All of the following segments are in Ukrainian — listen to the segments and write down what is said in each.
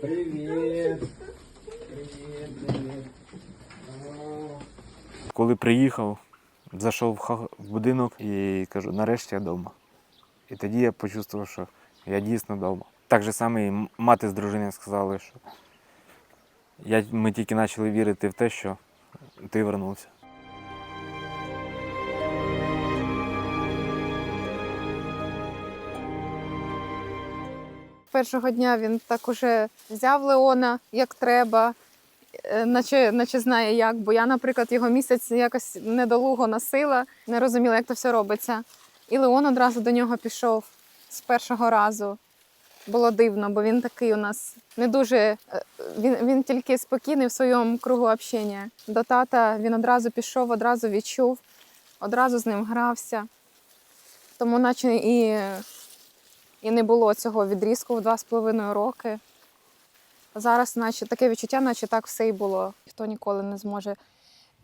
Привіт. Привіт, привіт. Коли приїхав, зайшов в будинок і кажу, нарешті я вдома. І тоді я почувствував, що я дійсно вдома. Так же саме і мати з дружиною сказали, що я, ми тільки почали вірити в те, що ти вернувся. Першого дня він так уже взяв Леона як треба, е, наче, наче знає як. Бо я, наприклад, його місяць якось недолуго носила, не розуміла, як то все робиться. І Леон одразу до нього пішов з першого разу. Було дивно, бо він такий у нас не дуже. е, Він, він тільки спокійний в своєму кругу общення. До тата він одразу пішов, одразу відчув, одразу з ним грався. Тому, наче і і не було цього відрізку в два з половиною роки. Зараз, наче таке відчуття, наче так все і було. Ніхто ніколи не зможе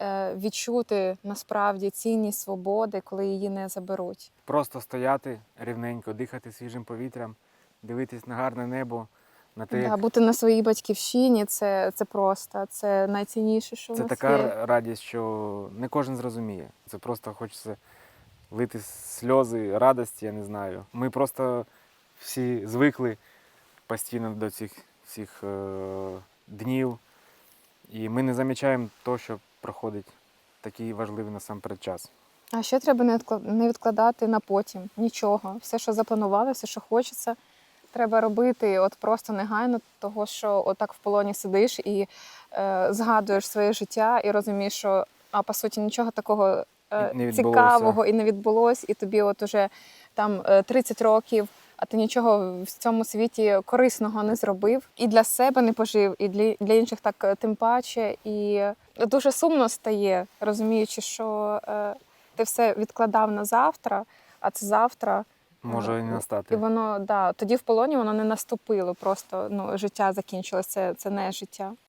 е, відчути насправді цінність свободи, коли її не заберуть. Просто стояти рівненько, дихати свіжим повітрям, дивитись на гарне небо, на те, Да, як бути на своїй батьківщині це, це просто, це найцінніше, що в Це нас така є. радість, що не кожен зрозуміє. Це просто хочеться лити сльози, радості, я не знаю. Ми просто всі звикли постійно до цих всіх е- днів, і ми не замічаємо того, що проходить такий важливий насамперед час. А ще треба не відкла- відкладати на потім нічого. Все, що запланували, все, що хочеться, треба робити от просто негайно, того що отак в полоні сидиш і е, згадуєш своє життя і розумієш, що а по суті нічого такого е, цікавого і не відбулось, і тобі от уже там е, 30 років. А ти нічого в цьому світі корисного не зробив і для себе не пожив, і для, для інших так е, тим паче. І дуже сумно стає, розуміючи, що е, ти все відкладав на завтра, а це завтра. Може і не І воно да, тоді в полоні воно не наступило. Просто ну, життя закінчилося. Це, це не життя.